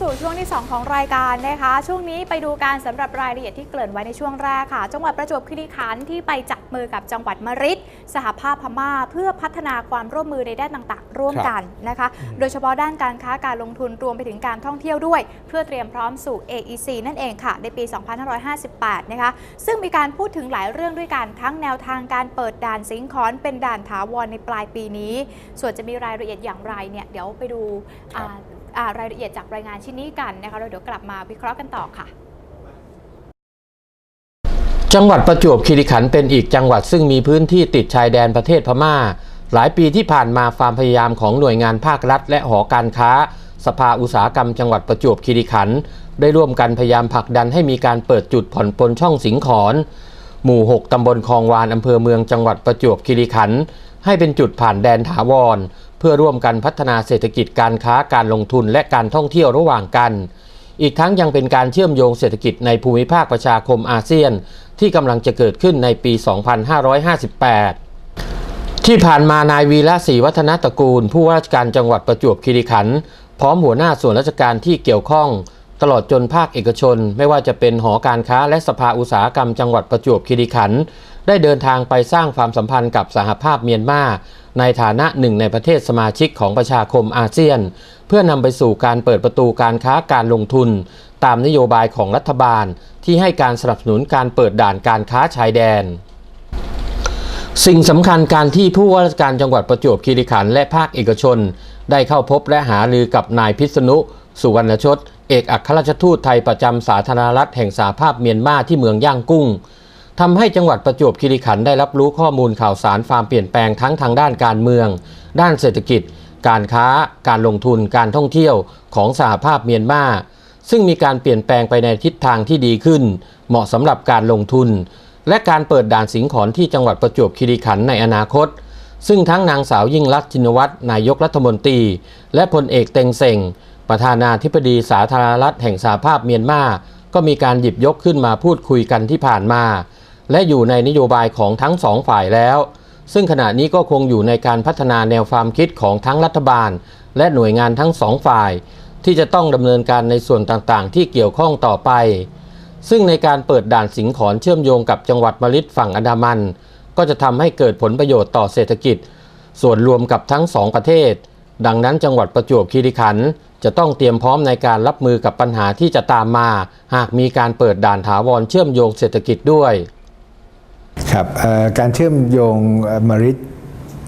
เข้าสู่ช่วงที่ 2 ของรายการนะคะ ช่วงนี้ไปดูการสำหรับรายละเอียดที่เกริ่นไว้ในช่วงแรกค่ะ จังหวัดประจวบคีรีขันธ์ที่ไปจับมือกับจังหวัดมะริดสหภาพพม่า เพื่อพัฒนาความร่วมมือในด้านต่างๆ ร่วมกันนะคะ โดยเฉพาะด้านการค้าการลงทุนรวมไปถึงการท่องเที่ยวด้วย เพื่อเตรียมพร้อมสู่ AEC นั่นเองค่ะ ในปี 2558 นะคะ ซึ่งมีการพูดถึงหลายเรื่องด้วยกันทั้งแนวทางการเปิดด่านสิงขอนเป็นด่านถาวรในปลายปีนี้ ส่วนจะมีรายละเอียดอย่างไรเนี่ยเดี๋ยวไปดูครับอ่าอ่ารายละเอียดจากรายงานชิ้นนี้กันนะคะเราเดี๋ยวกลับมาวิเคราะห์กันต่อค่ะ จังหวัดประจวบคีรีขันธ์เป็นอีกจังหวัดซึ่งมีพื้นที่ติดชายแดนประเทศพม่า หลายปีที่ผ่านมาความพยายามของหน่วยงานภาครัฐ และหอการค้า สภาอุตสาหกรรมจังหวัดประจวบคีรีขันธ์ได้ร่วมกันพยายามผลักดันให้มีการเปิดจุดผ่อนปลนช่องสิงขอนหมู่ 6 ตำบลคลองวาน อำเภอเมืองจังหวัดประจวบคีรีขันธ์ให้เป็นจุดผ่านแดนถาวร เพื่อร่วมกันพัฒนาเศรษฐกิจการค้าการลงทุนและการท่องเที่ยวระหว่างกัน อีกทั้งยังเป็นการเชื่อมโยงเศรษฐกิจในภูมิภาคประชาคมอาเซียน ที่กำลังจะเกิดขึ้นในปี 2558ที่ผ่านมานายวีระศรีวัฒนตระกูล ผู้ว่าราชการจังหวัดประจวบคีรีขันธ์พร้อมหัวหน้าส่วนราชการที่เกี่ยวข้อง ตลอดจนภาคเอกชน ไม่ว่าจะเป็นหอการค้าและสภาอุตสาหกรรมจังหวัดประจวบคีรีขันธ์ได้เดินทางไปสร้างความสัมพันธ์กับสหภาพเมียนมา ในฐานะหนึ่งในประเทศสมาชิกของประชาคมอาเซียน เพื่อนำไปสู่การเปิดประตูการค้าการลงทุน ตามนโยบายของรัฐบาล ที่ให้การสนับสนุนการเปิดด่านการค้าชายแดนสิ่งสำคัญการที่ผู้ว่าราชการจังหวัดประจวบคีรีขันธ์และภาคเอกชน ได้เข้าพบและหารือกับนายพิษณุ สุวรรณชดเอกอัครราชทูตไทยประจำสาธารณรัฐแห่งสหภาพเมียนมาที่เมืองย่างกุ้ง ทำให้จังหวัดประจวบคีรีขันธ์ได้รับรู้ข้อมูลข่าวสารความเปลี่ยนแปลงทั้งทางด้านการเมือง ด้านเศรษฐกิจ การค้า การลงทุน การท่องเที่ยวของสหภาพเมียนมา ซึ่งมีการเปลี่ยนแปลงไปในทิศทางที่ดีขึ้น เหมาะสำหรับการลงทุน และการเปิดด่านสิงขอนที่จังหวัดประจวบคีรีขันธ์ในอนาคต ซึ่งทั้งนางสาวยิ่งลักชินวัตรนายกรัฐมนตรี และพลเอกเต็งเซ็งประธานาธิบดีสาธารณรัฐแห่งสหภาพเมียนมา ก็มีการหยิบยกขึ้นมาพูดคุยกันที่ผ่านมา และอยู่ในนโยบายของทั้งสองฝ่ายแล้ว ซึ่งขณะนี้ก็คงอยู่ในการพัฒนาแนวความคิดของทั้งรัฐบาล และหน่วยงานทั้งสองฝ่าย ที่จะต้องดำเนินการในส่วนต่างๆ ที่เกี่ยวข้องต่อไป ซึ่งในการเปิดด่านสิงขอนเชื่อมโยงกับจังหวัดมะลิดฝั่งอันดามัน ก็จะทำให้เกิดผลประโยชน์ต่อเศรษฐกิจ ส่วนรวมกับทั้งสองประเทศ ดังนั้นจังหวัดประจวบคีรีขันธ์จะต้องเตรียมพร้อมในการรับมือกับปัญหาที่จะตามมา หากมีการเปิดด่านถาวรเชื่อมโยงเศรษฐกิจด้วย ครับการเชื่อมโยงมริด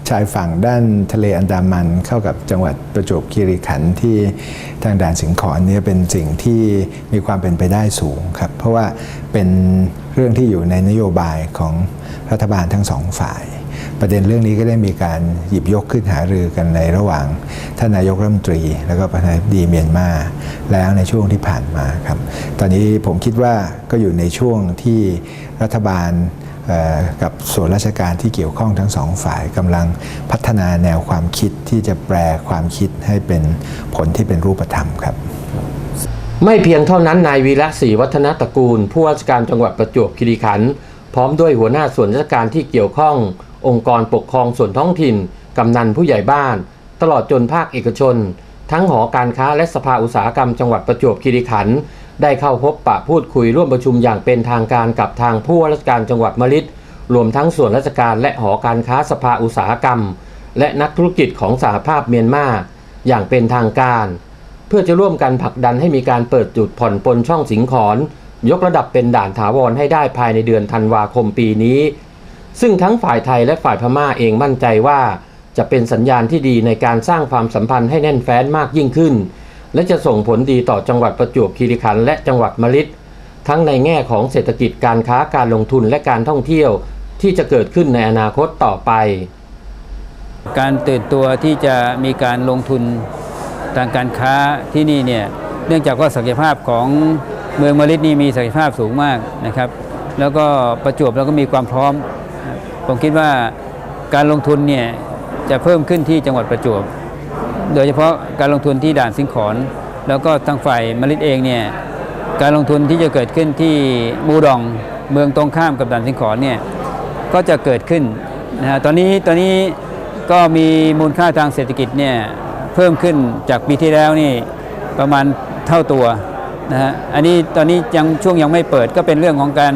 ชายฝั่งด้านทะเลอันดามันเข้ากับจังหวัดประจวบคีรีขันธ์ที่ทางด่านสิงขอนเนี่ยเป็นสิ่งที่มีความเป็นไปได้สูงครับ เพราะว่าเป็นเรื่องที่อยู่ในนโยบายของรัฐบาลทั้งสองฝ่าย ประเด็นเรื่องนี้ก็ได้มีการหยิบยกขึ้นหารือกันในระหว่างท่านนายกรัฐมนตรี แล้วก็ประธานาธิบดีเมียนมาแล้วในช่วงที่ผ่านมาครับ ตอนนี้ผมคิดว่าก็อยู่ในช่วงที่รัฐบาล กับส่วนราชการที่เกี่ยวข้องทั้งสองฝ่ายกำลังพัฒนาแนวความคิดที่จะแปลความคิดให้เป็นผลที่เป็นรูปธรรมครับ ไม่เพียงเท่านั้นนายวีระศรีวัฒนตระกูล ผู้ว่าราชการจังหวัดประจวบคีรีขันธ์พร้อมด้วยหัวหน้าส่วนราชการที่เกี่ยวข้อง องค์กรปกครองส่วนท้องถิ่นกำนันผู้ใหญ่บ้าน ตลอดจนภาคเอกชน ทั้งหอการค้าและสภาอุตสาหกรรมจังหวัดประจวบคีรีขันธ์ ได้เข้าพบปะพูดคุยร่วมประชุมอย่างเป็นทางการกับทางผู้ว่าราชการจังหวัดมะลิดรวมทั้งส่วนราชการและหอการค้าสภาอุตสาหกรรม และนักธุรกิจของสหภาพเมียนมาอย่างเป็นทางการ เพื่อจะร่วมกันผลักดันให้มีการเปิดจุดผ่อนปลนช่องสิงขอน ยกระดับเป็นด่านถาวรให้ได้ภายในเดือนธันวาคมปีนี้ ซึ่งทั้งฝ่ายไทยและฝ่ายพม่าเองมั่นใจว่า จะเป็นสัญญาณที่ดีในการสร้างความสัมพันธ์ให้แน่นแฟ้นมากยิ่งขึ้น และจะส่งผลดีต่อจังหวัดประจวบคีรีขันธ์และจังหวัดมะลิดทั้งในแง่ของเศรษฐกิจการค้าการลงทุนและการท่องเที่ยว ที่จะเกิดขึ้นในอนาคตต่อไป การตื่นตัวที่จะมีการลงทุนทางการค้าที่นี่เนี่ยเนื่องจากว่าศักยภาพของเมืองมะลิดนี่มีศักยภาพสูงมากนะครับ แล้วก็ประจวบแล้วก็มีความพร้อม ผมคิดว่าการลงทุนเนี่ยจะเพิ่มขึ้นที่จังหวัดประจวบ โดยเฉพาะการลงทุนที่ด่านสิงขอนแล้วก็ทางฝ่ายมลิดเองเนี่ยการลงทุนที่จะเกิดขึ้นที่มูดองเมืองตรงข้ามกับด่านสิงขอนเนี่ยก็จะเกิดขึ้นนะฮะตอนนี้ตอนนี้ก็มีมูลค่าทางเศรษฐกิจเนี่ยเพิ่มขึ้นจากปีที่แล้วนี่ประมาณเท่าตัวนะฮะอันนี้ตอนนี้ยังช่วงยังไม่เปิดก็เป็นเรื่องของการ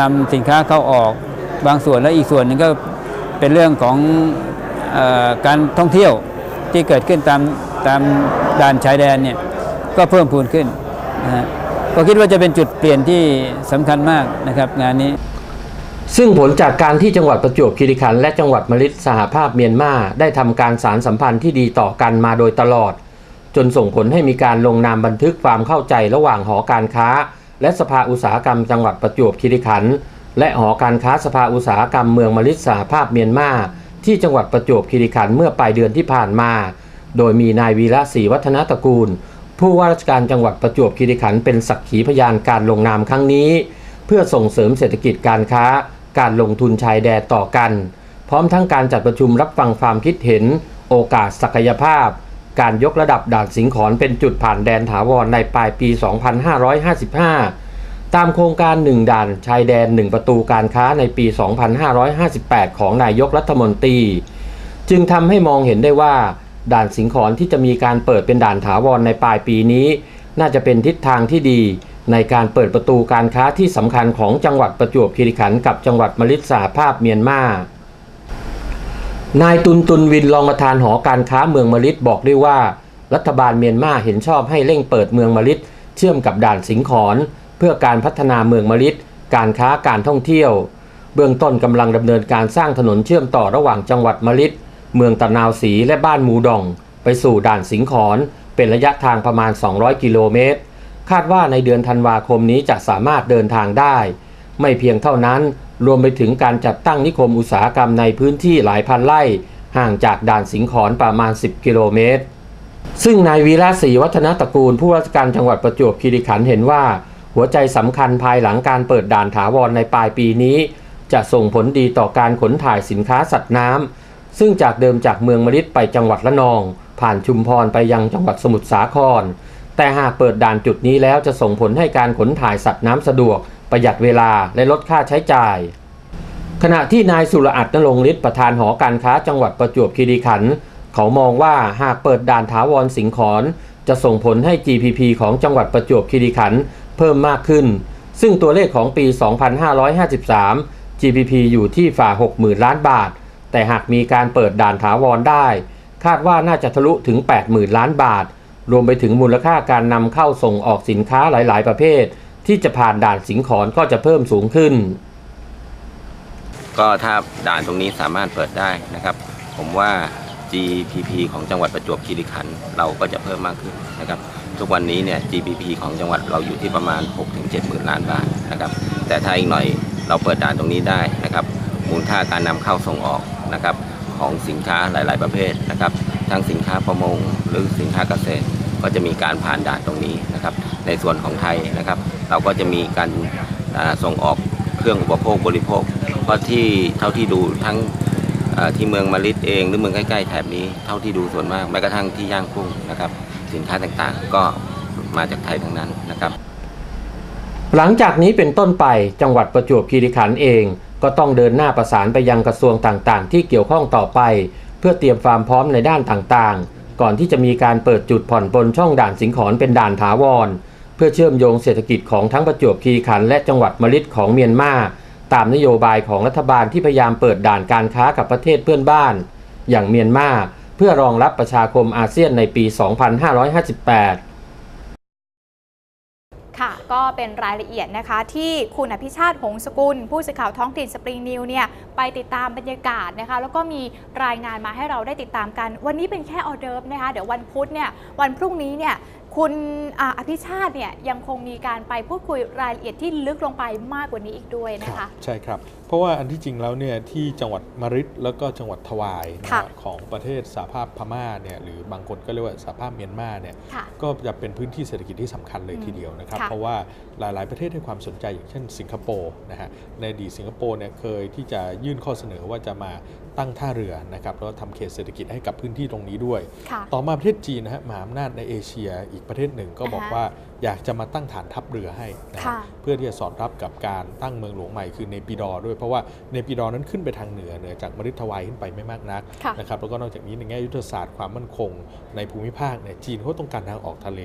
นำสินค้าเข้าออกบางส่วนและอีกส่วนหนึ่งก็เป็นเรื่องของอการท่องเที่ยว ที่เกิดขึ้นตามตามด่านชายแดนเนี่ยก็เพิ่มพูนขึ้นนะฮะก็คิดว่าจะเป็นจุดเปลี่ยนที่สำคัญมากนะครับงานนี้ ซึ่งผลจากการที่จังหวัดประจวบคีรีขันธ์และจังหวัดมะลิดสหภาพเมียนมาได้ทำการสารสัมพันธ์ที่ดีต่อกันมาโดยตลอด จนส่งผลให้มีการลงนามบันทึกความเข้าใจระหว่างหอการค้า และสภาอุตสาหกรรมจังหวัดประจวบคีรีขันธ์และหอการค้าสภาอุตสาหกรรมเมืองมะลิดสหภาพเมียนมา ที่จังหวัดประจวบคีรีขันธ์เมื่อปลายเดือนที่ผ่านมา โดยมีนายวีระศรีวัฒนตระกูล ผู้ว่าราชการจังหวัดประจวบคีรีขันธ์เป็นสักขีพยานการลงนามครั้งนี้ เพื่อส่งเสริมเศรษฐกิจการค้า การลงทุนชายแดนต่อกัน พร้อมทั้งการจัดประชุมรับฟังความคิดเห็น โอกาสศักยภาพ การยกระดับด่านสิงขอนเป็นจุดผ่านแดนถาวรในปลายปี 2555 ตามโครงการ 1ด่านชายแดน 1 ประตูการค้าในปี 2558 ของนายกรัฐมนตรี จึงทำให้มองเห็นได้ว่า ด่านสิงขอนที่จะมีการเปิดเป็นด่านถาวรในปลายปีนี้ น่าจะเป็นทิศทางที่ดีในการเปิดประตูการค้าที่สำคัญของจังหวัดประจวบคีรีขันธ์กับจังหวัดมลิสาภาพเมียนมานายตุนตุนวินรองประธานหอการค้าเมืองมลิดบอกด้วยว่า รัฐบาลเมียนมาเห็นชอบให้เร่งเปิดเมืองมลิดเชื่อมกับด่านสิงขอน พื่อการพัฒนาเมืองมะลิดการค้าการท่องเที่ยว เบื้องต้นกำลังดำเนินการสร้างถนนเชื่อมต่อระหว่างจังหวัดมะลิดเมืองตะนาวศรีและบ้านมูดอง ไปสู่ด่านสิงขอน เป็นระยะทางประมาณ 200 กิโลเมตร คาดว่าในเดือนธันวาคมนี้จะสามารถเดินทางได้ ไม่เพียงเท่านั้น รวมไปถึงการจัดตั้งนิคมอุตสาหกรรมในพื้นที่หลายพันไร่ ห่างจากด่านสิงขอนประมาณ 10 กิโลเมตร ซึ่งนายวีระศรีวัฒนตระกูลผู้ว่าราชการจังหวัดประจวบคีรีขันธ์เห็นว่า หัวใจสำคัญภายหลังการเปิดด่านถาวรในปลายปีนี้ จะส่งผลดีต่อการขนถ่ายสินค้าสัตว์น้ำซึ่งจากเดิมจากเมืองมะลิดไปจังหวัดละนอง ผ่านชุมพรไปยังจังหวัดสมุทรสาคร แต่หากเปิดด่านจุดนี้แล้วจะส่งผลให้การขนถ่ายสัตว์น้ำสะดวก ประหยัดเวลาและลดค่าใช้จ่าย ขณะที่นายสุรอัตนรงฤทธิ์ประธานหอการค้าจังหวัดประจวบคีรีขันธ์เขามองว่าหากเปิดด่านถาวรสิงขอนจะส่งผลให้ GPP ของจังหวัดประจวบคีรีขันธ์ เพิ่มมากขึ้น ซึ่งตัวเลขของปี 2553 GPP อยู่ที่ฝ่า 60,000 ล้านบาท แต่หากมีการเปิดด่านถาวรได้ คาดว่าน่าจะทะลุถึง 80,000 ล้านบาท รวมไปถึงมูลค่าการนำเข้าส่งออกสินค้าหลาย ๆ ประเภท ที่จะผ่านด่านสิงขอนก็จะเพิ่มสูงขึ้น ก็ถ้าด่านตรงนี้สามารถเปิดได้นะครับ ผมว่า GPP ของจังหวัดประจวบคีรีขันธ์เราก็จะเพิ่มมากขึ้นนะครับ ทุกวันนี้เนี่ย GPP ของจังหวัดเราอยู่ที่ประมาณ 6-7หมื่นล้านบาทนะครับ แต่ถ้าอีกหน่อยเราเปิดด่านตรงนี้ได้นะครับ มูลค่าการนำเข้าส่งออกนะครับของสินค้าหลาย ๆ ประเภทนะครับ ทั้งสินค้าประมงหรือสินค้าเกษตร ก็จะมีการผ่านด่านตรงนี้นะครับ ในส่วนของไทยนะครับ เราก็จะมีการส่งออกเครื่องอุปโภคบริโภค เพราะที่เท่าที่ดูทั้ง ที่เมืองมาลิดเองหรือเมืองใกล้ๆแถบนี้เท่าที่ดูส่วนมากแม้กระทั่งที่ย่างกุ้งนะครับ สินค้าต่างๆ ก็มาจากไทยทั้งนั้นนะครับ หลังจากนี้เป็นต้นไปจังหวัดประจวบคีรีขันธ์เอง ก็ต้องเดินหน้าประสานไปยังกระทรวงต่างๆ ที่เกี่ยวข้องต่อไป เพื่อเตรียมความพร้อมในด้านต่างๆ ก่อนที่จะมีการเปิดจุดผ่อนปลนช่องด่านสิงขอนเป็นด่านถาวร เพื่อเชื่อมโยงเศรษฐกิจของทั้งประจวบคีรีขันธ์และจังหวัดมะลิดของเมียนมา ตามนโยบายของรัฐบาลที่พยายามเปิดด่านการค้ากับประเทศเพื่อนบ้าน อย่างเมียนมาเพื่อรองรับประชาคมอาเซียนในปี 2558ค่ะก็เป็นรายละเอียดนะคะที่คุณอภิชาติหงสกุล ผู้สื่อข่าวท้องถิ่นสปริงนิวเนี่ยไปติดตามบรรยากาศนะคะแล้วก็มีรายงานมาให้เราได้ติดตามกัน วันนี้เป็นแค่ออเดิร์ฟนะคะเดี๋ยววันพุธเนี่ยวันพรุ่งนี้เนี่ย คุณอาอภิชาติเนี่ยยังคงมีการไปพูดคุยรายละเอียดที่ลึกลงไปมากกว่านี้อีกด้วยนะครัคะบใช่ครับ เพราะว่าอันที่จริงแล้วเนี่ยที่จังหวัดมาริดแล้วก็จังหวัดทวายนะค่ะฮะของประเทศสหภาพพม่าเนี่ยหรือบางคนก็เรียกว่าสหภาพเมียนมาเนี่ยค่ะก็จะเป็นพื้นที่เศรษฐกิจที่สำคัญเลยอืมทีเดียวนะครับค่ะเพราะว่าหลาย ๆ ประเทศให้ความสนใจอย่างเช่น สิงคโปร์นะฮะในอดีตสิงคโปร์เนี่ยเคยที่จะยื่นข้อเสนอว่าจะมา ตั้งท่าเรือนะครับแล้วก็ทำเขตเศรษฐกิจให้กับพื้นที่ตรงนี้ด้วยค่ะต่อมาประเทศจีนนะฮะมหาอำนาจในเอเชียอีกประเทศหนึ่งก็บอกอ่าฮะว่าอยากจะมาตั้งฐานทัพเรือให้นะฮะค่ะเพื่อที่จะสอดรับกับการตั้งเมืองหลวงใหม่คือในปีดอร์ด้วยเพราะว่าในปีดอร์นั้นขึ้นไปทางเหนือเหนือจากมฤตทวายขึ้นไปไม่มากนักค่ะนะครับแล้วก็นอกจากนี้ในแง่ยุทธศาสตร์ความมั่นคง ในภูมิภาคเนี่ยจีนเขาต้องการทางออกทะเล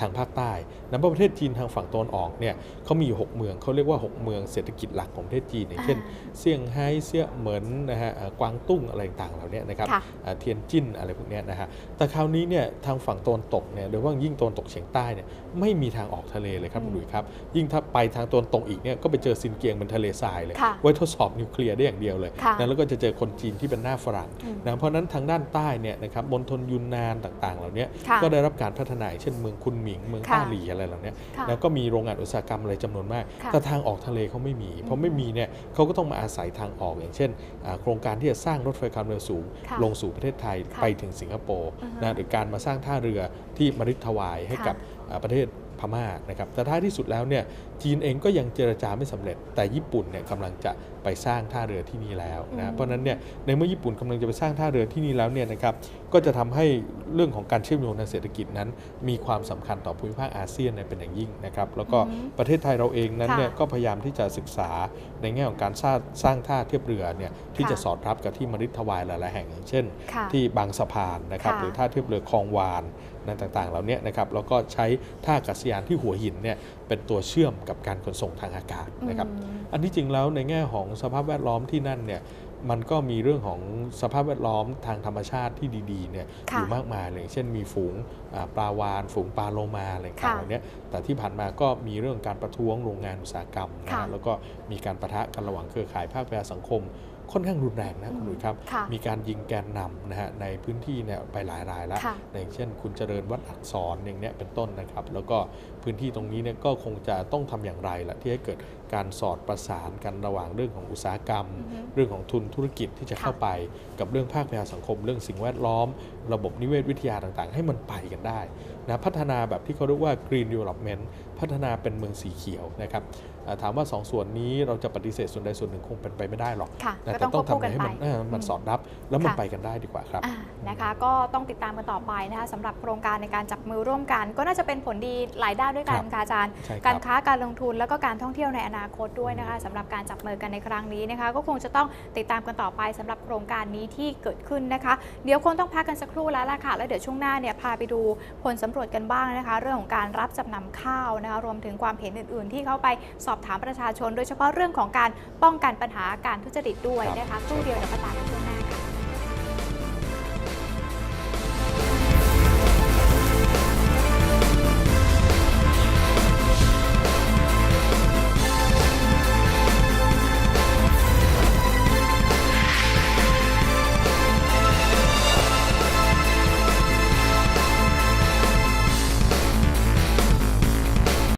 ทางภาคใต้นั้นประเทศจีนทางฝั่งตะวันออกเนี่ยเขามีอยู่หกเมืองเขาเรียกว่าหกเมืองเศรษฐกิจหลักของประเทศจีนอย่างเช่น เซี่ยงไฮ้เซี่ยเหมินนะฮะเอ่อกวางตุ้งอะไรต่างๆเหล่านี้นะครับค่ะเอ่อเทียนจิ้นอะไรพวกเนี้ยนะฮะแต่คราวนี้เนี่ยทางฝั่งตะวันตกเนี่ยโดยเฉพาะยิ่งตะวันตกเฉียงใต้เนี่ยไม่มีทางออกทะเลเลยครับคุณดุยครับยิ่งถ้าไปทางตะวันตกอีกเนี่ยก็ไปเจอซินเกียงเป็นทะเลทรายเลยค่ะไว้ทดสอบนิวเคลียร์ได้อย่างเดียวเลยค่ะนะแล้วก็จะเจอคนจีนที่เป็นหน้าฝรั่งอืมนะเพราะฉะนั้นทางด้านใต้เนี่ยนะครับมณฑลยุนนานต่างๆ เหล่านี้ค่ะก็ได้รับการพัฒนาอย่างเช่นเมืองคุนหมิงเมืองค่ะต้าหลีอะไรเหล่านี้ค่ะแล้วก็มีโรงงานอุตสาหกรรมอะไรจำนวนมากค่ะแต่ทางออกทะเลเขาไม่มี เพราะไม่มีเนี่ยเขาก็ต้องมาอาศัยทางออกอย่างเช่นอ่าโครงการที่จะสร้างรถไฟความเร็วสูงค่ะลงสู่ประเทศไทยค่ะไปถึงสิงคโปร์อือฮึนะหรือการมาสร้างท่าเรือที่มริทวายให้ค่ะกับอ่าประเทศ พม่านะครับแต่ท้ายที่สุดแล้วเนี่ยจีนเองก็ยังเจรจาไม่สำเร็จ แต่ญี่ปุ่นเนี่ยกำลังจะไปสร้างท่าเรือที่นี่แล้วอืนะมเพราะฉะนั้นเนี่ยในเมื่อญี่ปุ่นกำลังจะไปสร้างท่าเรือที่นี่แล้วเนี่ยนะครับก็จะทำให้เรื่องของการเชื่อมโยงทางเศรษฐกิจนั้น มีความสำคัญต่อภูมิภาคอาเซียนเนี่ยเป็นอย่างยิ่งนะครับแล้วก็อืมประเทศไทยเราเองนั้นเนี่ยค่ะก็พยายามที่จะศึกษาในแง่ของการสร้างสร้างท่าเทียบเรือเนี่ยที่ค่ะจะสอดรับกับที่มริทวายหลาย ๆ แห่งอย่างเช่นค่ะที่บางสะพานนะครับค่ะหรือท่าเทียบเรือคลองวานนั่น ต่างๆเหล่านี้นะครับแล้วก็ใช้ท่าอากาศยานที่หัวหินเนี่ยเป็นตัวเชื่อมกับการขนส่งทางอากาศนะครับอืมอันที่จริงแล้วในแง่ของสภาพแวดล้อมที่นั่นเนี่ยมันก็มีเรื่องของสภาพแวดล้อมทางธรรมชาติที่ดีๆเนี่ยค่ะอยู่มากมายเลยเช่นมีฝูงอ่าปลาวานฝูงปลาโลมาอะไรต่างๆค่ะเหล่านี้แต่ที่ผ่านมาก็มีเรื่องการประท้วงโรงงานอุตสาหกรรมนะค่ะฮะแล้วก็มีการประทะกันระหว่างเครือข่ายภาคประชาสังคม ค่อนข้างรุนแรงนะคุณหนุ่ยครับค่ะมีการยิงแกนนำนะฮะในพื้นที่เนี่ยไปหลายรายแล้วค่ะอย่างเช่น คุณเจริญวัดอักษรอย่างเนี้ยเป็นต้นนะครับ แล้วก็ พื้นที่ตรงนี้เนี่ยก็คงจะต้องทำอย่างไรล่ะที่ให้เกิดการสอดประสานกันระหว่างเรื่องของอุตสาหกรรมอือฮึเรื่องของทุนธุรกิจที่จะค่ะเข้าไป กับเรื่องภาคประชาสังคม เรื่องสิ่งแวดล้อม ระบบนิเวศวิทยาต่างๆ ให้มันไปกันได้นะพัฒนาแบบที่เขาเรียกว่า green development พัฒนาเป็นเมืองสีเขียวนะครับอ่าถามว่าสองส่วนนี้เราจะปฏิเสธส่วนใดส่วนหนึ่งคงเป็นไปไม่ได้หรอกค่ะนะก็แต่ต้องต้องควบคู่ทำกันให้ไปมันเออมันอืมสอดรับแล้วมันค่ะไปกันได้ดีกว่าครับอ่านะคะก็ต้องติดตามกันต่อไปนะคะสำหรับโครงการในการจับมือร่วมกัน ก็น่าจะเป็นผลดีหลายด้านด้วยกันครับค่ะอาจารย์ใช่ครับการค้าการลงทุนแล้วก็การท่องเที่ยวในอนาคตด้วยนะคะสำหรับการจับมือกันในครั้งนี้นะคะ ก็คงจะต้องติดตามกันต่อไปสำหรับโครงการนี้ที่เกิดขึ้นนะคะ เดี๋ยวคงต้องพักกันสักครู่แล้วล่ะค่ะแล้วเดี๋ยวช่วงหน้าเนี่ยพาไปดูผลสำรวจกันบ้างนะคะ เรื่องของการรับจำนำข้าวนะคะรวมถึงความเห็นอื่น ๆ ที่เขาไปสอบถามประชาชน โดยเฉพาะเรื่องของการป้องกันปัญหาการทุจริตด้วยนะคะครู่เดียวเดี๋ยวมาตามกันช่วง